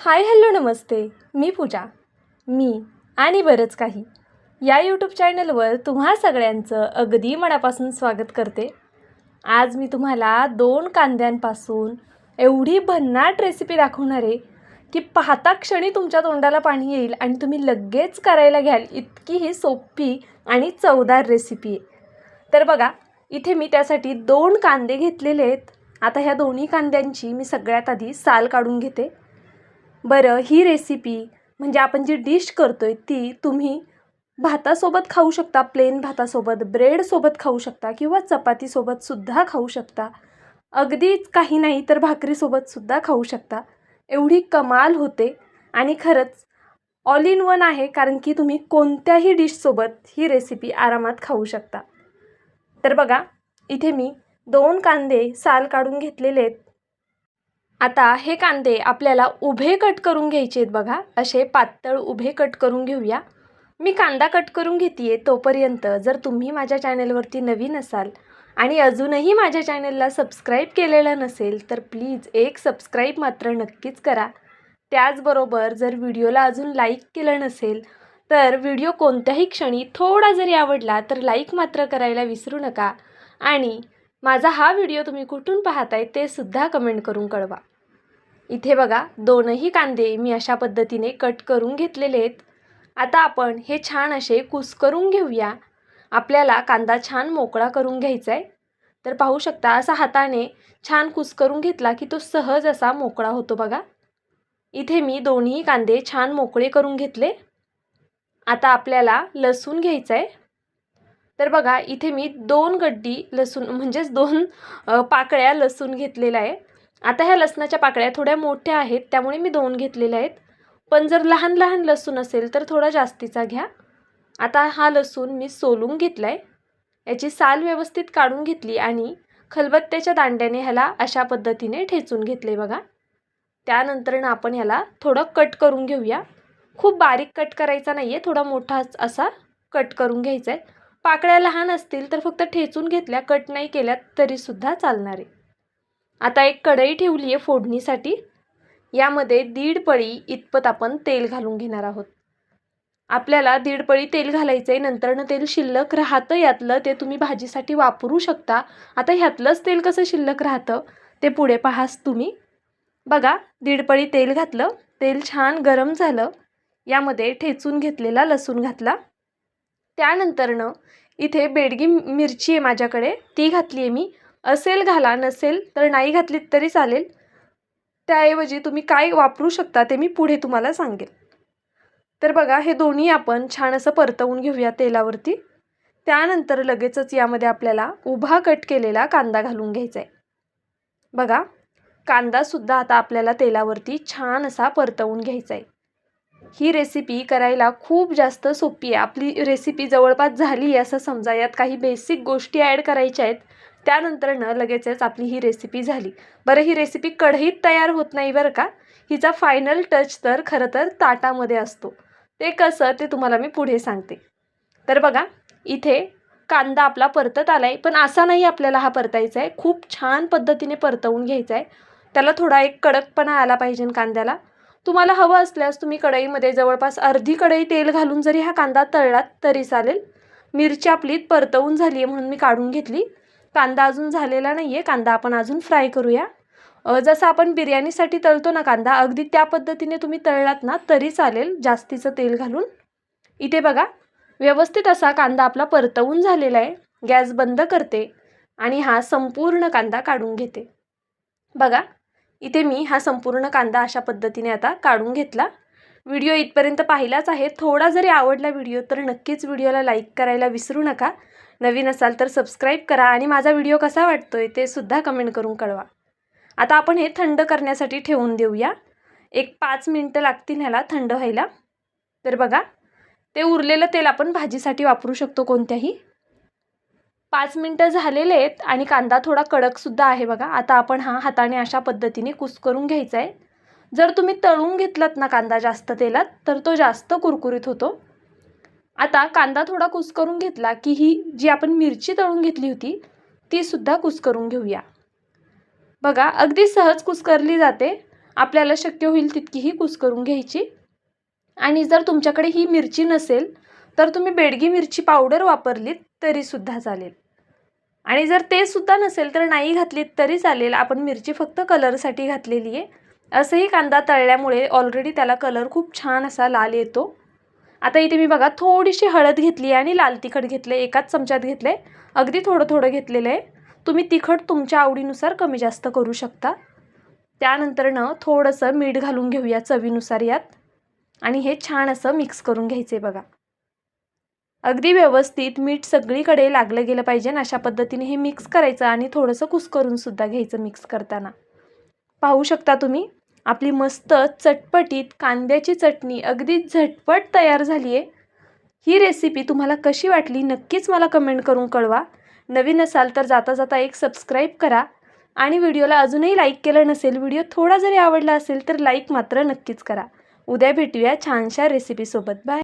Hi hello नमस्ते. मी पूजा. मी आणि बरंच काही. या यूट्यूब चॅनलवर तुम्हा सगळ्यांचं अगदी मनापासून स्वागत करते. आज मी तुम्हाला दोन कांद्यांपासून एवढी भन्नाट रेसिपी दाखवणार आहे की पाहता क्षणी तुमच्या तोंडाला पाणी येईल आणि तुम्ही लगेच करायला घ्याल. इतकी ही सोपी आणि चवदार रेसिपी आहे. तर बघा इथे मी त्यासाठी दोन कांदे घेतलेले आहेत. आता ह्या दोन्ही कांद्यांची मी सगळ्यात आधी साल काढून घेते. बरं ही रेसिपी म्हणजे आपण जी डिश करतो आहे ती तुम्ही भातासोबत खाऊ शकता प्लेन भातासोबत ब्रेडसोबत खाऊ शकता किंवा चपातीसोबतसुद्धा खाऊ शकता. अगदीच काही नाही तर भाकरीसोबतसुद्धा खाऊ शकता. एवढी कमाल होते. आणि खरंच ऑल इन वन आहे कारण की तुम्ही कोणत्याही डिशसोबत ही रेसिपी आरामात खाऊ शकता. तर बघा इथे मी दोन कांदे साल काढून घेतलेले आहेत. आता हे कांदे आपल्याला उभे कट करून घ्यायचे आहेत बघा. असे पातळ उभे कट करून घेऊया. मी कांदा कट करून घेते आहे तोपर्यंत. जर तुम्ही माझ्या चॅनलवरती नवीन असाल आणि अजूनही माझ्या चॅनलला सबस्क्राईब केलेलं नसेल तर प्लीज एक सबस्क्राईब मात्र नक्कीच करा. त्याचबरोबर जर व्हिडिओला अजून लाईक केलं नसेल तर व्हिडिओ कोणत्याही क्षणी थोडा जरी आवडला तर लाईक मात्र करायला विसरू नका. आणि माझा हा व्हिडिओ तुम्ही कुठून पाहताय ते सुद्धा कमेंट करून कळवा. इथे बघा दोनही कांदे मी अशा पद्धतीने कट करून घेतलेले आहेत. आता आपण हे छान असे कुस्करून घेऊया. आपल्याला कांदा छान मोकळा करून घ्यायचा आहे. तर पाहू शकता असा हाताने छान कुस्करून घेतला की तो सहज असा मोकळा होतो बघा. इथे मी दोन्ही कांदे छान मोकळे करून घेतले. आता आपल्याला लसूण घ्यायचं आहे. तर बघा इथे मी दोन गड्डी लसूण म्हणजेच दोन पाकळ्या लसूण घेतलेल्या आहे. आता ह्या लसणाच्या पाकळ्या थोड्या मोठ्या आहेत त्यामुळे मी दोन घेतलेल्या आहेत. पण जर लहान लहान लसूण असेल तर थोडा जास्तीचा घ्या. आता हा लसूण मी सोलून घेतला आहे याची साल व्यवस्थित काढून घेतली आणि खलबत्त्याच्या दांड्याने ह्याला अशा पद्धतीने ठेचून घेतले बघा. त्यानंतरनं आपण ह्याला थोडं कट करून घेऊया. खूप बारीक कट करायचा नाही आहे थोडा मोठा असा कट करून घ्यायचा आहे पाकळ्या लहान असतील तर फक्त ठेचून घेतल्या कट नाही केल्यात तरीसुद्धा चालणार. आहे आता एक कढई ठेवली आहे फोडणीसाठी. यामध्ये दीड पळी इतपत आपण तेल घालून घेणार आहोत. आपल्याला दीड पळी तेल घालायचं आहे नंतरनं तेल शिल्लक राहतं यातलं ते तुम्ही भाजीसाठी वापरू शकता. आता ह्यातलंच तेल कसं शिल्लक राहतं ते पुढे पाहास तुम्ही. बघा दीड पळी तेल घातलं तेल छान गरम झालं. यामध्ये ठेचून घेतलेला लसूण घातला. त्यानंतरनं इथे बेडगी मिरची आहे माझ्याकडे ती घातली आहे मी. असेल घाला नसेल तर नाही घातलीत तरी चालेल. त्याऐवजी तुम्ही काय वापरू शकता ते मी पुढे तुम्हाला सांगेल. तर बघा हे दोन्ही आपण छान असं परतवून घेऊया तेलावरती. त्यानंतर लगेचच यामध्ये आपल्याला उभा कट केलेला कांदा घालून घ्यायचा आहे बघा कांदासुद्धा आता आपल्याला तेलावरती छान असा परतवून घ्यायचा आहे ही रेसिपी करायला खूप जास्त सोपी आहे. आपली रेसिपी जवळपास झाली आहे असं समजा. यात काही बेसिक गोष्टी ॲड करायच्या आहेत. त्यानंतरनं लगेचच आपली ही रेसिपी झाली. बरं ही रेसिपी कढईत तयार होत नाही बरं का? हिचा फायनल टच तर खरं तर ताटामध्ये असतो. ते कसं ते तुम्हाला मी पुढे सांगते. तर बघा इथे कांदा आपला परतत आला आहे पण असा नाही आपल्याला हा परतायचा आहे खूप छान पद्धतीने परतवून घ्यायचा आहे त्याला थोडा एक कडकपणा आला पाहिजे कांद्याला. तुम्हाला हवं असल्यास तुम्ही कढईमध्ये जवळपास अर्धी कढई तेल घालून जरी हा कांदा तळलात तरी चालेल. मिरची आपली परतवून झाली आहे म्हणून मी काढून घेतली. कांदा अजून झालेला नाही आहे कांदा आपण अजून फ्राय करूया. जसं आपण बिर्याणीसाठी तळतो ना कांदा अगदी त्या पद्धतीने तुम्ही तळलात ना तरी चालेल जास्तीचं तेल घालून. इथे बघा व्यवस्थित असा कांदा आपला परतवून झालेला आहे. गॅस बंद करते आणि हा संपूर्ण कांदा काढून घेते. बघा इथे मी हा संपूर्ण कांदा अशा पद्धतीने आता काढून घेतला. व्हिडिओ इथपर्यंत पाहिलाच आहे. थोडा जरी आवडला व्हिडिओ तर नक्कीच व्हिडिओला लाईक करायला विसरू नका. नवीन असाल तर सबस्क्राईब करा आणि माझा व्हिडिओ कसा वाटतोय ते सुद्धा कमेंट करून कळवा. आता आपण हे थंड करण्यासाठी ठेवून देऊया. एक पाच मिनटं लागतील ह्याला थंड व्हायला. तर बघा ते उरलेलं तेल आपण भाजीसाठी वापरू शकतो कोणत्याही. पाच मिनटं झालेले आहेत आणि कांदा थोडा कडकसुद्धा आहे बघा. आता आपण हा हाताने अशा पद्धतीने कुस्करून घ्यायचा आहे जर तुम्ही तळून घेतलात ना कांदा जास्त तेलात तर तो जास्त कुरकुरीत होतो. आता कांदा थोडा कुस्करून घेतला की ही जी आपण मिरची तळून घेतली होती तीसुद्धा कुस्करून घेऊया. बघा अगदी सहज कुस्करली जाते. आपल्याला शक्य होईल तितकी ही कुस्करून घ्यायची. आणि जर तुमच्याकडे ही मिरची नसेल तर तुम्ही बेडगी मिरची पावडर वापरलीत तरीसुद्धा चालेल. आणि जर ते सुद्धा नसेल तर नाही घातलीत तरी चालेल. आपण मिरची फक्त कलरसाठी घातलेली आहे असंही कांदा तळल्यामुळे ऑलरेडी त्याला कलर खूप छान असा लाल येतो. आता इथे मी बघा थोडीशी हळद घेतली आणि लाल तिखट घेतले एकाच चमच्यात घेतले अगदी थोडं थोडं घेतलेलं आहे तुम्ही तिखट तुमच्या आवडीनुसार कमी जास्त करू शकता. त्यानंतरनं थोडंसं मीठ घालून घेऊया चवीनुसार यात. आणि हे छान असं मिक्स करून घ्यायचे बघा. अगदी व्यवस्थित मीठ सगळीकडे लागलं गेलं पाहिजे अशा पद्धतीने हे मिक्स करायचं आणि थोडंसं कुस्करून सुद्धा घ्यायचं मिक्स करताना. पाहू शकता तुम्ही? आपली मस्त चटपटीत कांद्याची चटणी अगदी झटपट तयार झाली आहे ही रेसिपी तुम्हाला कशी वाटली नक्कीच मला कमेंट करून कळवा. नवीन असाल तर जाता जाता एक सबस्क्राईब करा. आणि व्हिडिओला अजूनही लाईक केलं नसेल व्हिडिओ थोडा जरी आवडला असेल तर लाईक मात्र नक्कीच करा. उद्या भेटूया छानशा रेसिपीसोबत बाय